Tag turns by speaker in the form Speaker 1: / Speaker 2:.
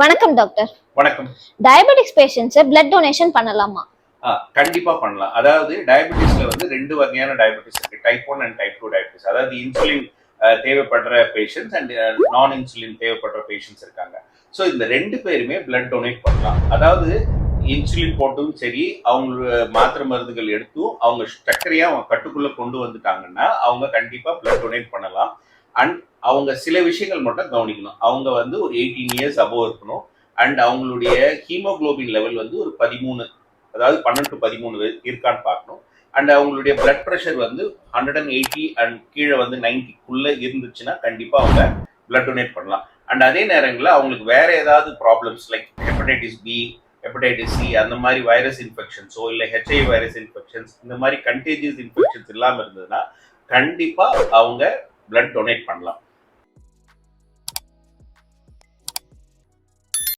Speaker 1: வணக்கம் டாக்டர்
Speaker 2: வணக்கம்.
Speaker 1: Diabetics patients blood donation பண்ணலாமா?
Speaker 2: கண்டிப்பா பண்ணலாம். அதாவது டயபெட்டிஸ்ல வந்து ரெண்டு வகையான டயபெட்டிஸ் இருக்கு. Type one and type two diabetes அதாவது இன்சுலின் தேவைப்படுற பேஷண்ட்ஸ் அண்ட் நான் இன்சுலின் தேவைப்படுற பேஷண்ட்ஸ் இருக்காங்க. ஸோ இந்த ரெண்டு பேருமே பிளட் டொனேட் பண்ணலாம். அதாவது இன்சுலின் போட்டும் சரி அவங்க மாத்திரை மருந்துகள் எடுத்தும் அவங்க சர்க்கரையா அவங்க கட்டுக்குள்ள கொண்டு வந்துட்டாங்கன்னா அவங்க கண்டிப்பா பிளட் டொனேட் பண்ணலாம். அண்ட் அவங்க சில விஷயங்கள் மட்டும் கவனிக்கணும். அவங்க வந்து ஒரு எயிட்டீன் இயர்ஸ் அபோவ் இருக்கணும். அண்ட் அவங்களுடைய ஹீமோகுளோபின் லெவல் வந்து ஒரு பதிமூணு அதாவது பன்னெண்டு பதிமூணு இருக்கான்னு பார்க்கணும். அண்ட் அவங்களுடைய பிளட் ப்ரெஷர் வந்து ஹண்ட்ரட் அண்ட் எயிட்டி அண்ட் கீழே வந்து நைன்டிக்குள்ளே இருந்துச்சுன்னா கண்டிப்பாக அவங்க பிளட் டொனேட் பண்ணலாம். அண்ட் அதே நேரங்களில் அவங்களுக்கு வேற ஏதாவது problems like hepatitis B hepatitis C அந்த மாதிரி வைரஸ் இன்ஃபெக்ஷன்ஸோ இல்லை ஹெச்ஐ வைரஸ் இன்ஃபெக்ஷன்ஸ் இந்த மாதிரி கண்டேஜியஸ் இன்ஃபெக்ஷன்ஸ் இல்லாமல் இருந்ததுன்னா கண்டிப்பாக அவங்க பிளட் டொனேட் பண்ணலாம்.